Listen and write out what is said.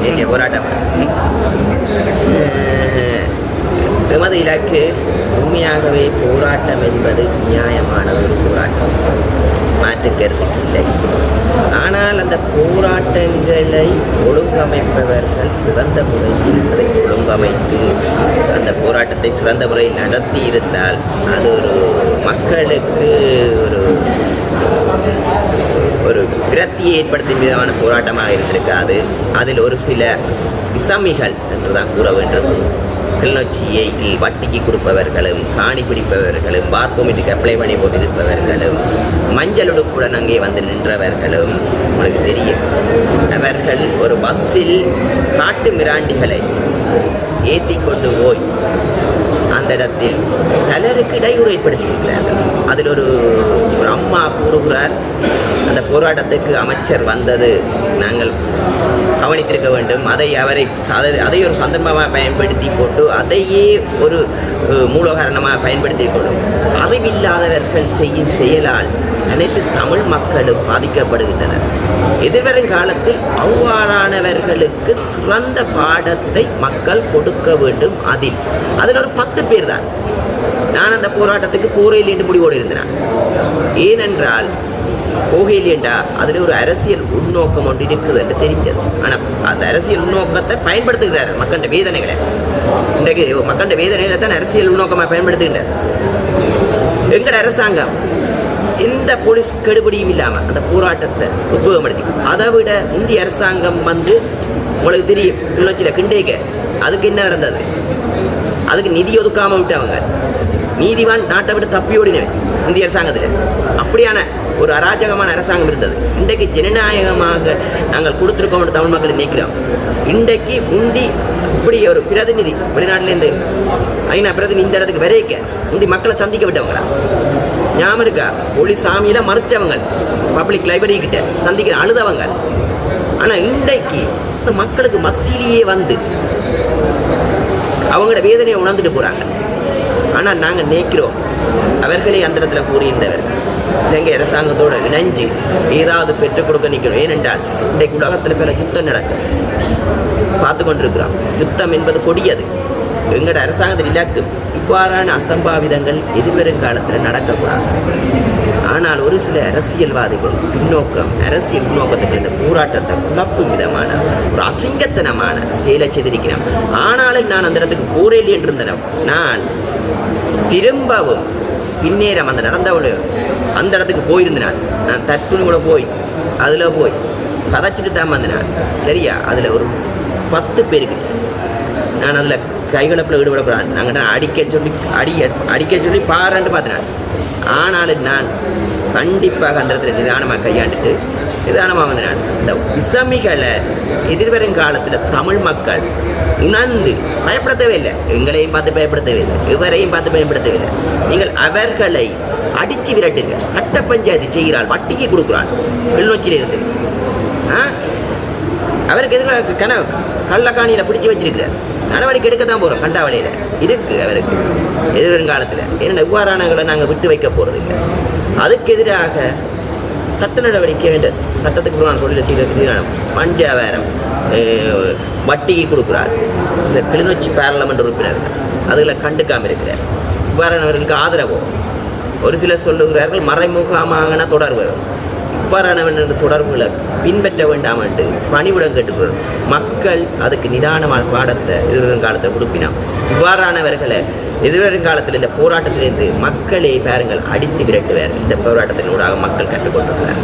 நேற்றைய போராட்டம் எமது இலக்கு உண்மையாகவே போராட்டம் என்பது நியாயமான ஒரு போராட்டம் மாற்று இல்லை ஆனால் அந்த போராட்டங்களை ஒழுங்கமைப்பவர்கள் சிறந்த முறையில் அதை ஒழுங்கமைத்து அந்த போராட்டத்தை சிறந்த முறையில் நடத்தி இருந்தால் அது ஒரு மக்களுக்கு ஒரு ஒரு விரக்தியை ஏற்படுத்தும் விதமான போராட்டமாக இருந்திருக்காது. அதில் ஒரு சில விசமிகள் என்று தான் கூற வேண்டும். கிளிநொச்சியை வட்டிக்கு கொடுப்பவர்களும் காணி பிடிப்பவர்களும் பார் அப்ளை பண்ணி போட்டிருப்பவர்களும் மஞ்சள் உடுப்புடன் அங்கே வந்து நின்றவர்களும் உங்களுக்கு தெரியும். அவர்கள் ஒரு பஸ்ஸில் காட்டு மிராண்டிகளை ஏற்றி கொண்டு போய் அந்த இடத்தில் பலருக்கு இடையூறு ஏற்படுத்தியிருக்கிறார்கள் அதில் ஒரு ஒரு அம்மா கூறுகிறார் அந்த போராட்டத்துக்கு அமைச்சர் வந்தது நாங்கள் கவனித்திருக்க வேண்டும். அதை அவரை அதை- அதை ஒரு சந்தர்ப்பமாக பயன்படுத்தி போட்டு அதையே ஒரு மூலகாரணமாக பயன்படுத்தி கொள்ளும். அறிவில்லாதவர்கள் செய்யும் செயலால் அனைத்து தமிழ் மக்களும் பாதிக்கப்படுகின்றனர். எதிர்வரும் காலத்தில் அவ்வாறானவர்களுக்கு சிறந்த பாடத்தை மக்கள் கொடுக்க வேண்டும் அதில். அதில் ஒரு பத்து பேர் தான் நான் அந்த போராட்டத்துக்கு போரையில் என்று முடிவோடு இருந்தேன். ஏனென்றால் போகையிலேண்டா அதில் ஒரு அரசியல் உள்நோக்கம் ஒன்று இருக்குது என்று தெரிஞ்சது. ஆனால் அந்த அரசியல் உள்நோக்கத்தை பயன்படுத்துகிறார் மக்கள்கிட்ட வேதனைகளை. இன்றைக்கு மக்கள்கிட்ட வேதனைகளை தான் அரசியல் உள்நோக்கமாக பயன்படுத்துகின்றார் எங்கட அரசாங்கம்? எந்த போலீஸ் கெடுபடியும் இல்லாமல் அந்த போராட்டத்தை உத்வேகப்படுத்தி அதை விட இந்திய அரசாங்கம் வந்து உங்களுக்கு தெரியும் கிளிநொச்சியில் கிண்டேக்க. அதுக்கு என்ன நடந்தது? அதுக்கு நிதி ஒதுக்காமல் விட்டவங்க. நீதிவான் நாட்டை விட்டு தப்பி இந்திய அரசாங்கத்தில். அப்படியான ஒரு அராஜகமான அரசாங்கம் இருந்தது. இன்றைக்கு ஜனநாயகமாக நாங்கள் கொடுத்துருக்கோம் தமிழ் மக்களை நினைக்கிறோம் இன்றைக்கு முந்தி இப்படி ஒரு பிரதிநிதி வெளிநாட்டிலேருந்து ஐநா பிரதிநிதி இந்த இடத்துக்கு வரைக்க முந்தி மக்களை சந்திக்க விட்டவங்களா? ஞாபகம் இருக்கா? ஒளி சாமியில் மறைச்சவங்க. பப்ளிக் லைப்ரரி கிட்ட சந்திக்கிற அழுதவங்க. ஆனால் இன்றைக்கு இந்த மக்களுக்கு மத்தியிலேயே வந்து அவங்களோட வேதனையை உணர்ந்துட்டு போகிறாங்க ஆனால் நாங்கள் நினைக்கிறோம் அவர்களே அந்த இடத்துல கூறியிருந்தவர். இலங்கை அரசாங்கத்தோடு இணைஞ்சு ஏதாவது பெற்றுக் கொடுக்க நிற்கிறோம் ஏனென்றால் இன்றைக்கு உலகத்தில் பல யுத்தம் நடக்கும் பார்த்து கொண்டிருக்கிறோம். யுத்தம் என்பது கொடியது. எங்களோட அரசாங்கத்தின் இலக்கு இவ்வாறான அசம்பாவிதங்கள் எதிர்வரும் காலத்தில் நடக்கக்கூடாது. ஆனால் ஒரு சில அரசியல்வாதிகள் பின்னோக்கம் அரசியல் பின்னோக்கத்துக்கு இந்த போராட்டத்தை குழப்பும் விதமான ஒரு அசிங்கத்தனமான செயலை செதிரிக்கிறேன் ஆனாலும் நான் அந்த இடத்துக்கு போரேலி என்றிருந்தேன் நான் திரும்பவும் பின்னேறம் அந்த நடந்தவளு அந்த இடத்துக்கு போயிருந்தேன் நான். நான் தட்டுன்னு கூட போய் அதில் போய் கதைச்சிட்டு தான் வந்தேன் சரியா? அதில் ஒரு பத்து பேருக்கு நான் அதில் கைகலப்பில் ஈடுபடக்கூடாது நாங்கள் அடிக்க சொல்லி அடி அடிக்க சொல்லி பாருன்ட்டு பார்த்தினான் ஆனாலும் நான் கண்டிப்பாக அந்த இடத்துல நிதானமாக கையாண்டுட்டு நிதானமாக வந்தினான் இந்த விசமிகளை எதிர்வரும் காலத்தில் தமிழ் மக்கள் உணர்ந்து பயப்படுத்தவே இல்லை. எங்களையும் பார்த்து பயப்படுத்தவே இல்லை. இவரையும் பார்த்து பயன்படுத்தவே இல்லை. நீங்கள் அவர்களை அடித்து விரட்டுங்க. கட்ட பஞ்சாயத்து செய்கிறாள் வட்டிக்கு கொடுக்குறாள். கிளிநொச்சியிலிருந்து. ஆ? அவருக்கு எதிராக கன கள்ளக்காணியில் பிடிச்சி வச்சிருக்கிறார். நடவடிக்கை எடுக்க தான் போகிறோம் கண்டாவளியில். இருக்கு அவருக்கு. எதிர்காலத்தில் ஏன்னா இவ்வாறானங்களை நாங்கள் விட்டு வைக்க போகிறது இல்லை அதுக்கு எதிராக சட்ட நடவடிக்கை வேண்டும். சட்டத்துக்கு புறமான தொழிலை செய்கிற பஞ்சாவேரம் வட்டிக்கு கொடுக்குறார். இந்த கிளிநொச்சி பாராளுமன்ற உறுப்பினர்கள் அதில் கண்டுக்காமல் இருக்கிறார். இவ்வாறானவர்களுக்கு ஆதரவோ? ஒரு சிலர் சொல்லுகிறார்கள் மறைமுகமான தொடர்பு. இவ்வாறான தொடர்புகளை பின்பற்ற வேண்டாம் என்று பணிவுடன் கேட்டுக்கொள்கிறோம் மக்கள் அதுக்கு நிதானமான பாடத்தை எதிர்வரும் காலத்தில் இவ்வாறானவர்களை எதிர்காலத்தில் காலத்தில் இந்த போராட்டத்திலிருந்து மக்களே பாருங்கள் அடித்து விரட்டுவார். இந்த போராட்டத்தினூடாக மக்கள் கற்றுக்கொண்டிருக்கிறார்